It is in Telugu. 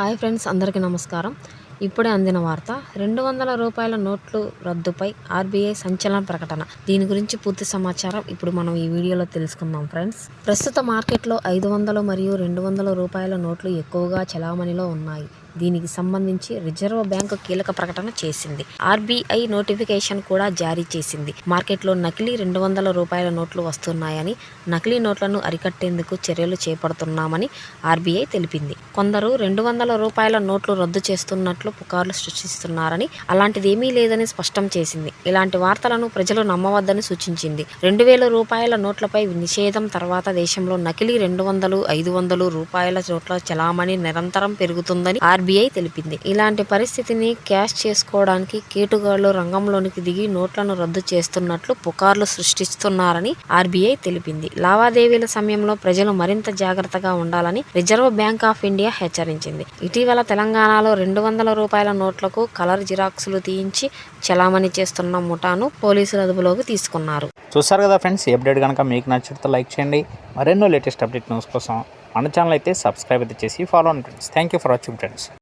హాయ్ ఫ్రెండ్స్ అందరికీ నమస్కారం. ఇప్పుడే అందిన వార్త రెండు వందల రూపాయల నోట్లు రద్దుపై ఆర్బీఐ సంచలన ప్రకటన. దీని గురించి పూర్తి సమాచారం ఇప్పుడు మనం ఈ వీడియోలో తెలుసుకుందాం ఫ్రెండ్స్. ప్రస్తుత మార్కెట్లో ఐదు వందలు మరియు రెండు వందల రూపాయల నోట్లు ఎక్కువగా చలామణిలో ఉన్నాయి. దీనికి సంబంధించి రిజర్వ్ బ్యాంకు కీలక ప్రకటన చేసింది. ఆర్బీఐ నోటిఫికేషన్ కూడా జారీ చేసింది. మార్కెట్లో నకిలీ రెండు వందల రూపాయల నోట్లు వస్తున్నాయని నకిలీ నోట్లను అరికట్టేందుకు చర్యలు చేపడుతున్నామని ఆర్బీఐ తెలిపింది. కొందరు రెండు వందల రూపాయల నోట్లు రద్దు చేస్తున్నట్లు పుకార్లు సృష్టిస్తున్నారని అలాంటిదేమీ లేదని స్పష్టం చేసింది. ఇలాంటి వార్తలను ప్రజలు నమ్మవద్దని సూచించింది. రెండు వేల రూపాయల నోట్లపై నిషేధం తర్వాత దేశంలో నకిలీ రెండు వందలు ఐదు వందలు రూపాయల నోట్ల చలామణి నిరంతరం పెరుగుతుందని ఆర్బీఐ తెలిపింది. ఇలాంటి పరిస్థితిని క్యాష్ చేసుకోవడానికి కేటుగాళ్ళు రంగంలోనికి దిగి నోట్లను రద్దు చేస్తున్నట్లు పుకార్లు సృష్టిస్తున్నారని ఆర్బీఐ తెలిపింది. లావాదేవీల సమయంలో ప్రజలు మరింత జాగ్రత్తగా ఉండాలని రిజర్వ్ బ్యాంక్ ఆఫ్ ఇండియా హెచ్చరించింది. ఇటీవల తెలంగాణలో రెండు వందల రూపాయల నోట్లకు కలర్ జిరాక్సులు తీయించి చలామణి చేస్తున్న ముఠాను పోలీసులు అదుపులోకి తీసుకున్నారు. చూస్తారు కదా ఫ్రెండ్స్ ఈ అప్డేట్ కనుక మీకు నచ్చితే లైక్ చేయండి. మరెన్నో లేటెస్ట్ అప్డేట్ న్యూస్ కోసం మన ఛానల్ అయితే సబ్స్క్రైబ్ అయితే చేసి ఫాలో అండి friends thank you for watching friends